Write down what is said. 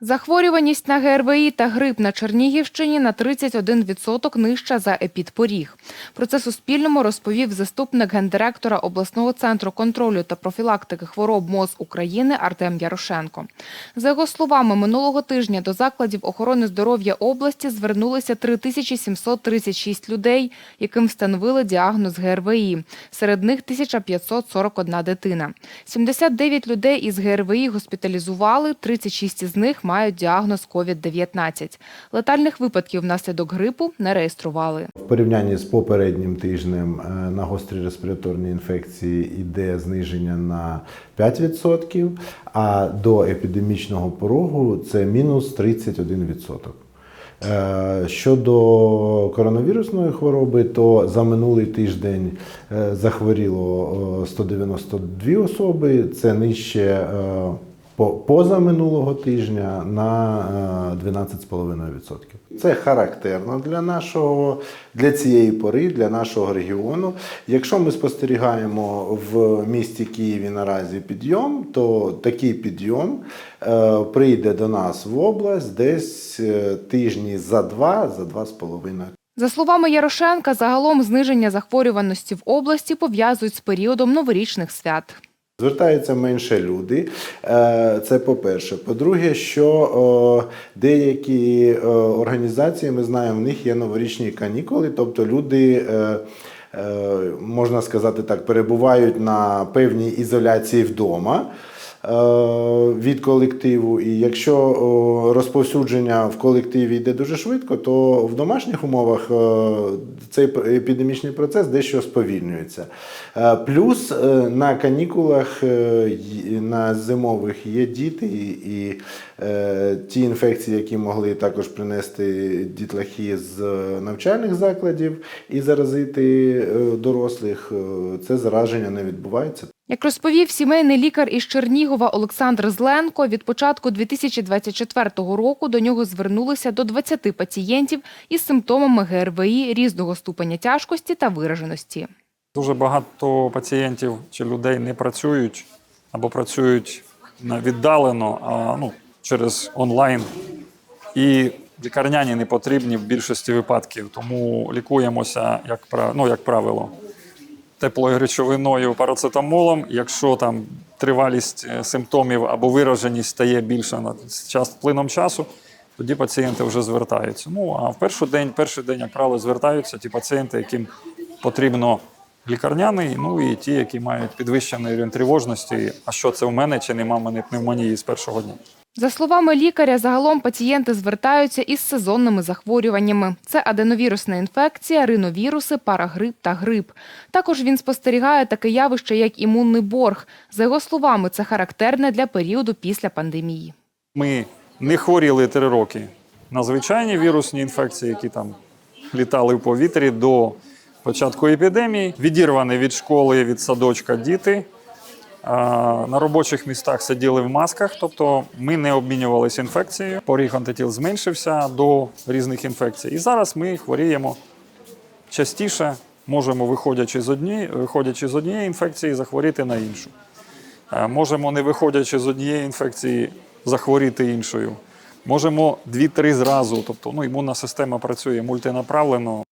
Захворюваність на ГРВІ та грип на Чернігівщині на 31% нижча за епідпоріг. Про це Суспільному розповів заступник гендиректора обласного центру контролю та профілактики хвороб МОЗ України Артем Ярошенко. За його словами, минулого тижня до закладів охорони здоров'я області звернулися 3736 людей, яким встановили діагноз ГРВІ. Серед них 1541 дитина. 79 людей із ГРВІ госпіталізували, 36 із них мають діагноз COVID-19. Летальних випадків внаслідок грипу не реєстрували. В порівнянні з попереднім тижнем е, на гострі респіраторні інфекції йде зниження на 5%, а до епідемічного порогу це мінус 31%. Е, Щодо коронавірусної хвороби, то за минулий тиждень е, захворіло е, 192 особи, це нижче поза минулого тижня на е, 12,5%. Це характерно для нашого для цієї пори, для нашого регіону. Якщо ми спостерігаємо в місті Києві наразі підйом, то такий підйом е, прийде до нас в область десь е, тижні за два, за два з половиною. За словами Ярошенка, загалом зниження захворюваності в області пов'язують з періодом новорічних свят. Звертаються менше люди. Е, Це по-перше. По-друге, що деякі організації, ми знаємо, в них є новорічні канікули, тобто люди. е, е, Можна сказати так, перебувають на певній ізоляції вдома від колективу. І якщо розповсюдження в колективі йде дуже швидко, то в домашніх умовах е, цей епідемічний процес дещо сповільнюється. Е, Плюс е, на канікулах е, на зимових є діти, і- е, ті інфекції, які могли також принести дітлахи з навчальних закладів і заразити е, дорослих, е, це зараження не відбувається. Як розповів сімейний лікар із Чернігова Олександр Зленко, від початку 2024 року до нього звернулися до 20 пацієнтів із симптомами ГРВІ різного ступеня тяжкості та вираженості. Дуже багато пацієнтів чи людей не працюють або працюють віддалено, а ну, через онлайн. І лікарняні не потрібні в більшості випадків, тому лікуємося, як, ну, як правило, теплою речовиною парацетамолом. Якщо там тривалість е, симптомів або вираженість стає більше на час плином часу, тоді пацієнти вже звертаються. Ну а в перший день, перший день, як правило, звертаються ті пацієнти, яким потрібно лікарняний, ну і ті, які мають підвищений рівень тривожності. А що це в мене чи нема в мене пневмонії з першого дня? За словами лікаря, загалом пацієнти звертаються із сезонними захворюваннями. Це аденовірусна інфекція, риновіруси, парагрип та грип. Також він спостерігає таке явище, як імунний борг. За його словами, це характерне для періоду після пандемії. Ми не хворіли три роки на звичайні вірусні інфекції, які там літали в повітрі до початку епідемії. Відірвані від школи, від садочка діти. На робочих містах сиділи в масках, тобто ми не обмінювалися інфекцією. Поріг антитіл зменшився до різних інфекцій. І зараз ми хворіємо частіше, можемо, виходячи з однієї, виходячи з однієї інфекції, захворіти на іншу. Можемо, не виходячи з однієї інфекції, захворіти іншою. Можемо дві-три зразу. Тобто ну, імунна система працює мультинаправлено.